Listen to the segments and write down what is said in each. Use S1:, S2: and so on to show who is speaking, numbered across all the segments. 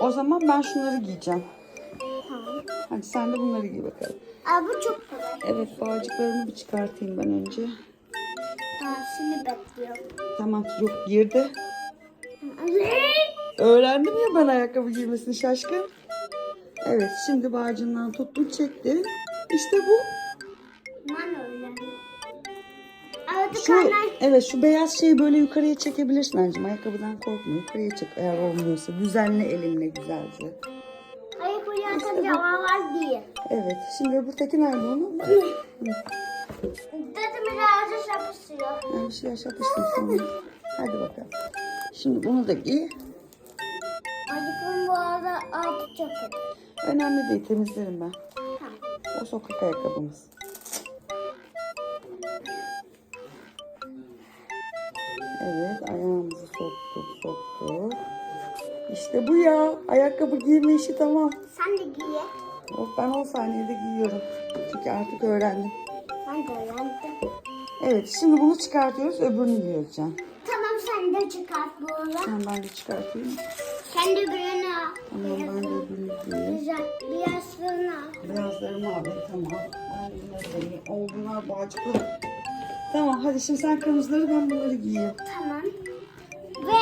S1: O zaman ben şunları giyeceğim.
S2: Tamam.
S1: Hadi sen de bunları giy bakalım.
S2: Aa, bu çok kolay.
S1: Evet bağcıklarımı bir çıkartayım ben önce.
S2: Tamam şimdi bekliyorum.
S1: Tamam yok girdi. Öğrendim ya ben ayakkabı giymesini şaşkın. Evet şimdi bağcığından tuttun çektin. İşte bu.
S2: Ben öğrendim.
S1: Şu, evet şu beyaz şeyi böyle yukarıya çekebilirsin anneciğim. Ayakkabıdan korkma. Yukarıya çek eğer olmuyorsa. Düzenle elinle güzelce.
S2: hayır uyarken cevaplar değil.
S1: Evet. Şimdi öbür teki nerede onun?
S2: Dedim birazcık yapışıyor.
S1: Yani bir şey yapıştın sonra. Hadi bakalım. Şimdi bunu da giy.
S2: Acıkım bu arada altı çok.
S1: Önemli değil temizlerim ben.
S2: Tamam.
S1: O sokak ayakkabımız. Evet ayağımızı soktuk soktuk. İşte bu ya. Ayakkabı giyme işi tamam.
S2: Sen de giy.
S1: Of ben 10 saniyede giyiyorum. Çünkü artık öğrendim.
S2: Ben de öğrendim.
S1: Evet şimdi bunu çıkartıyoruz öbürünü giyiyoruz Can.
S2: Tamam sen de çıkart bu arada.
S1: Tamam ben de çıkartayım.
S2: Sen de birini al.
S1: Tamam ben de öbürünü giyeyim.
S2: Güzel. Biraz fırına al.
S1: Beyazlarımı abi tamam. Ben seni oldular bağcıklı. Tamam hadi şimdi sen kırmızıları ben bunları giyeyim.
S2: Tamam. Ve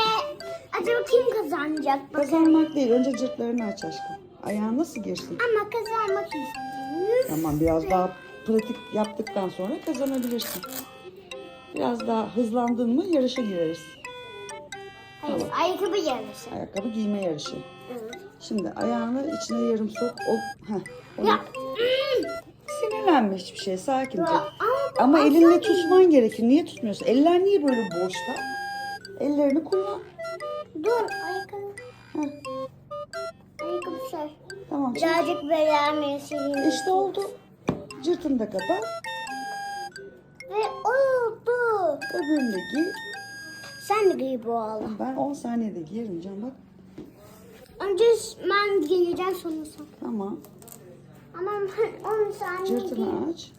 S2: acaba kim kazanacak? Bak.
S1: Kazanmak değil önce cırtlarını aç aşkım. Ayağın nasıl girsin?
S2: Ama kazanmak istiyoruz.
S1: Tamam biraz daha pratik yaptıktan sonra kazanabilirsin. Biraz daha hızlandın mı yarışa gireriz.
S2: Hayır, ayakkabı yarışı.
S1: Ayakkabı giyme yarışı.
S2: Evet.
S1: Şimdi ayağını içine yarım sok. O, heh, onu-
S2: Ya.
S1: Sinirlenme hiçbir şey sakince.
S2: Bu
S1: Ama elinle tutman gerekir. Niye tutmuyorsun? Eller niye böyle boşta? Ellerini kullan.
S2: Dur ayakkabı.
S1: Heh,
S2: Ayakkabı sar.
S1: tamam. Şimdi
S2: Birazcık sileyim.
S1: işte oldu. Cırtını da kapat.
S2: Ve oldu.
S1: Öbürünü de giy.
S2: Sen de giy bu arada.
S1: Ben 10 saniyede giyerim can bak.
S2: Önce ben giyeceğim sonra sen.
S1: Tamam.
S2: Ama ben 10 saniye giy.
S1: Cırtını aç.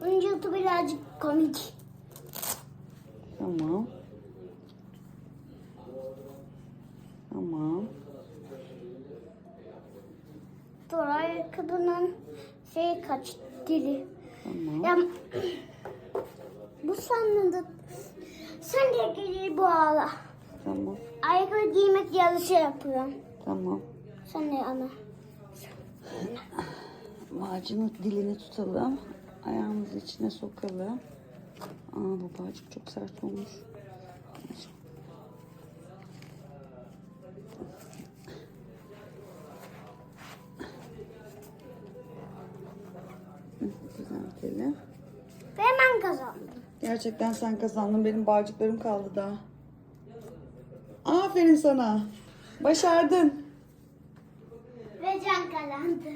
S2: Önce yıltı birazcık komik.
S1: Tamam. Tamam.
S2: Dur ayakkabının şey kaç dili.
S1: Tamam.
S2: Ya bu sandım da sen de giy bu arada.
S1: Tamam.
S2: Ayakkabı giymek yarışı yapıyorum.
S1: Tamam.
S2: Sen de ana.
S1: Bağcının dilini tutalım. Ayağımızı içine sokalım. Aa bu bağcık çok sert olmuş. Düzeltelim.
S2: Ve hemen kazandım.
S1: Gerçekten sen kazandın. Benim bağcıklarım kaldı daha. Aferin sana. Başardın.
S2: Ve can kazandı.